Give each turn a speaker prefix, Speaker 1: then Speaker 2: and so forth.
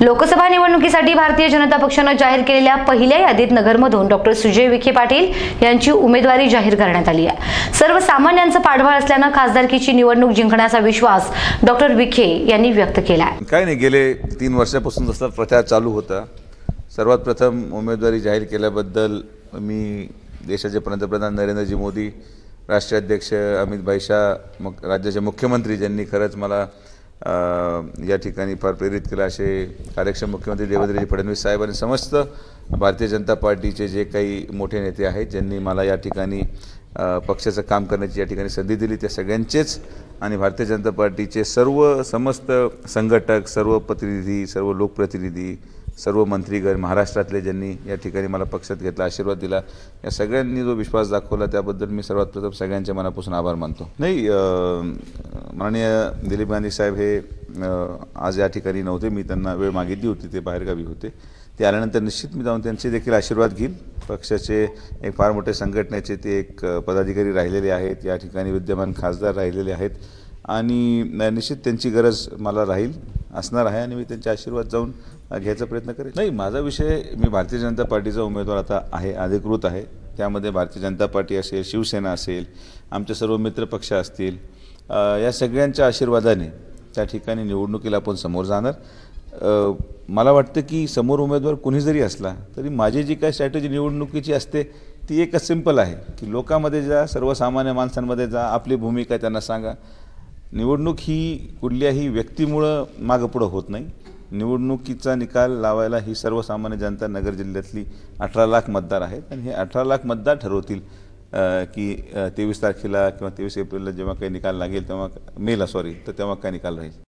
Speaker 1: लोकसभा निवडणुकीसाठी भारतीय जनता पक्षानं जाहीर केलेल्या पहिल्या यादीत नगरमधून डॉक्टर सुजय विखे पाटील यांची उमेदवारी जाहीर करण्यात आली आहे. सर्वसामान्यांचं पाठबळ असल्यानं खासदारकीची निवडणूक जिंकण्याचा विश्वास डॉक्टर विखे यांनी व्यक्त केला आहे
Speaker 2: काय नाही गेले तीन वर्षापासून जसा प्रचार चालू होता सर्वात प्रथम उमेदवारी जाहीर केल्याबद्दल मी देशाचे पंतप्रधान नरेंद्रजी मोदी राष्ट्रीय अध्यक्ष अमित भाई शाह मग राज्याचे मुख्यमंत्री ज्यांनी खरंच मला या ठिकाणी फार प्रेरित केलं असे कार्यक्षम मुख्यमंत्री देवेंद्रजी फडणवीस साहेब आणि समस्त भारतीय जनता पार्टीचे जे काही मोठे नेते आहेत ज्यांनी मला या ठिकाणी पक्षाचं काम करण्याची या ठिकाणी संधी दिली त्या सगळ्यांचेच आणि भारतीय जनता पार्टीचे सर्व समस्त संघटक सर्व प्रतिनिधी सर्व लोकप्रतिनिधी सर्व मंत्रीगण महाराष्ट्रातले ज्यांनी या ठिकाणी मला पक्षात घेतला आशीर्वाद दिला या सगळ्यांनी जो विश्वास दाखवला त्याबद्दल मी सर्वात प्रथम सगळ्यांच्या मनापासून आभार मानतो. नाही माननीय दिलीप गांधी साहेब हे आज या ठिकाणी नव्हते मी त्यांना वेळ मागितली होती ते बाहेरगावी होते. ते आल्यानंतर निश्चित मी जाऊन त्यांचे देखील आशीर्वाद घेईन पक्षाचे एक फार मोठे संघटनेचे ते एक पदाधिकारी राहिलेले आहेत या ठिकाणी विद्यमान खासदार राहिलेले आहेत आणि निश्चित त्यांची गरज मला राहील. असणार आहे आणि मी त्यांचे आशीर्वाद जाऊन घ्यायचा प्रयत्न करेन. नाही माझा विषय मी भारतीय जनता पार्टीचा उमेदवार आता आहे अधिकृत आहे. त्यामध्ये भारतीय जनता पार्टी असेल शिवसेना असेल आमचे सर्व मित्रपक्ष असतील या सगळ्यांच्या आशीर्वादाने त्या ठिकाणी निवडणुकीला आपण समोर जाणार. मला वाटतं की समोर उमेदवार कुणी जरी असला तरी माझी जी काय स्ट्रॅटेजी निवडणुकीची असते ती एकच सिंपल आहे की लोकांमध्ये जा सर्वसामान्य माणसांमध्ये जा आपली भूमिका त्यांना सांगा. निवडणूक ही कुठल्याही व्यक्तीमुळं मागपुढं होत नाही. निवडणुकीचा निकाल लावायला ही सर्वसामान्य जनता नगर जिल्ह्यातली अठरा लाख मतदार आहेत. आणि हे अठरा लाख मतदार ठरवतील की तेवीस तारखेला किंवा तेवीस एप्रिलला जेव्हा काही निकाल लागेल तेव्हा मेला सॉरी तर तेव्हा काय निकाल राहील?